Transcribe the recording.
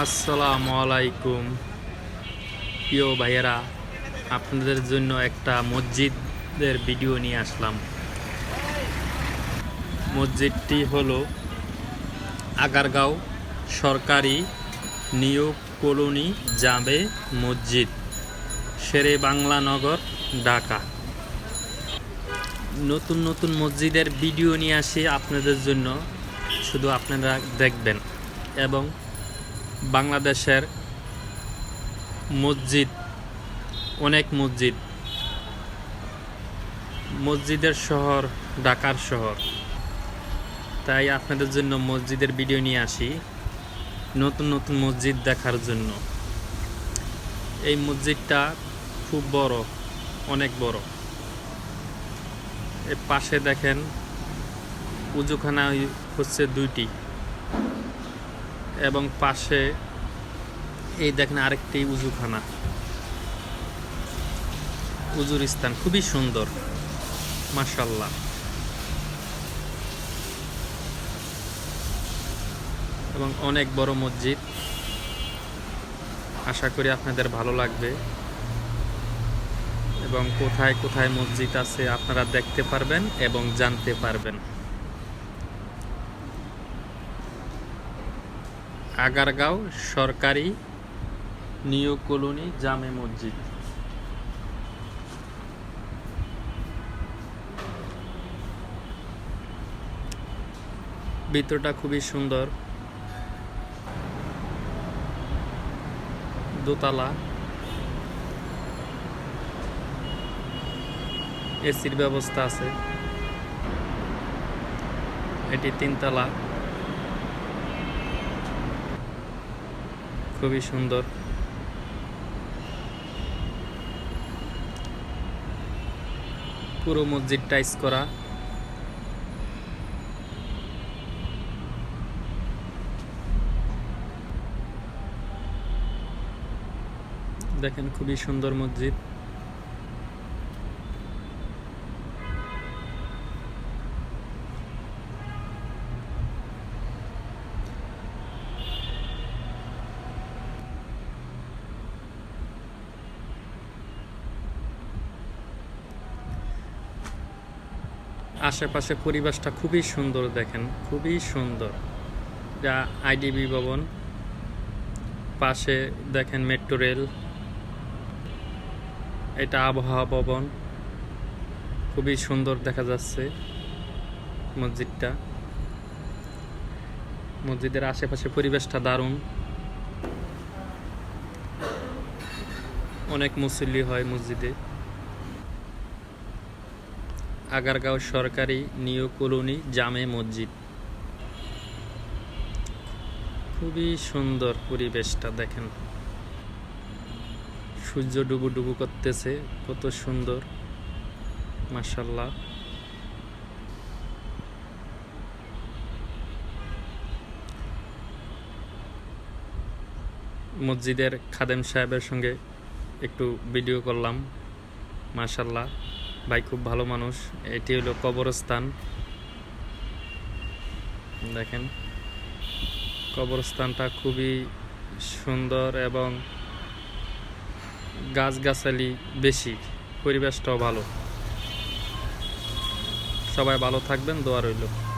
আসসালামু আলাইকুম প্রিয় ভাইয়েরা, আপনাদের জন্য একটা মসজিদের ভিডিও নিয়ে আসলাম। মসজিদটি হলো আগারগাঁও সরকারি নিউ কলোনি জামে মসজিদ, শেরে বাংলা নগর, ঢাকা। নতুন নতুন মসজিদের ভিডিও নিয়ে আসি আপনাদের জন্য। শুধু আপনারা দেখবেন এবং বাংলাদেশের মসজিদ, অনেক মসজিদ। মসজিদের শহর ঢাকার শহর। তাই আপনাদের জন্য মসজিদের ভিডিও নিয়ে আসি, নতুন নতুন মসজিদ দেখার জন্য। এই মসজিদটা খুব বড়, অনেক বড়। এর পাশে দেখেন উজুখানা হচ্ছে দুইটি। এবং পাশে এই দেখেন আরেকটি উজুখানা। উজুর স্থান, খুবই সুন্দর মাশাল্লাহ এবং অনেক বড় মসজিদ। আশা করি আপনাদের ভালো লাগবে। এবং কোথায় কোথায় মসজিদ আছে আপনারা দেখতে পারবেন এবং জানতে পারবেন। আগারগাঁও সরকারি নিউ কলোনি জামে মসজিদ। ভিতরটা খুবই সুন্দর। দোতলা। এসির ব্যবস্থা আছে। এটি তিনতলা। খুবই সুন্দর। পুরো মসজিদ টাইস করা। দেখেন খুবই সুন্দর মসজিদ। আশেপাশে পরিবেশটা খুবই সুন্দর দেখেন, খুবই সুন্দর। যা আইডিবি ভবন, পাশে দেখেন মেট্রো রেল, এটা আবহাওয়া ভবন, খুবই সুন্দর দেখা যাচ্ছে মসজিদটা। মসজিদের আশেপাশে পরিবেশটা দারুণ। অনেক মুসল্লি হয় মসজিদে। আগারগাঁও সরকারি নিউ কলোনি জামে মসজিদ। খুবই সুন্দর পরিবেশটা দেখেন। সূর্য ডুবু ডুবু করতেছে, কত সুন্দর। মাসাল্লাহ মসজিদের খাদেম সাহেবের সঙ্গে একটু ভিডিও করলাম। মাশাল্লাহ ভাই খুব ভালো মানুষ। এটি হলো কবরস্থান। দেখেন, কবরস্থানটা খুবই সুন্দর এবং গাছগাছালি বেশি, পরিবেশটাও ভালো। সবাই ভালো থাকবেন, দোয়া রইল।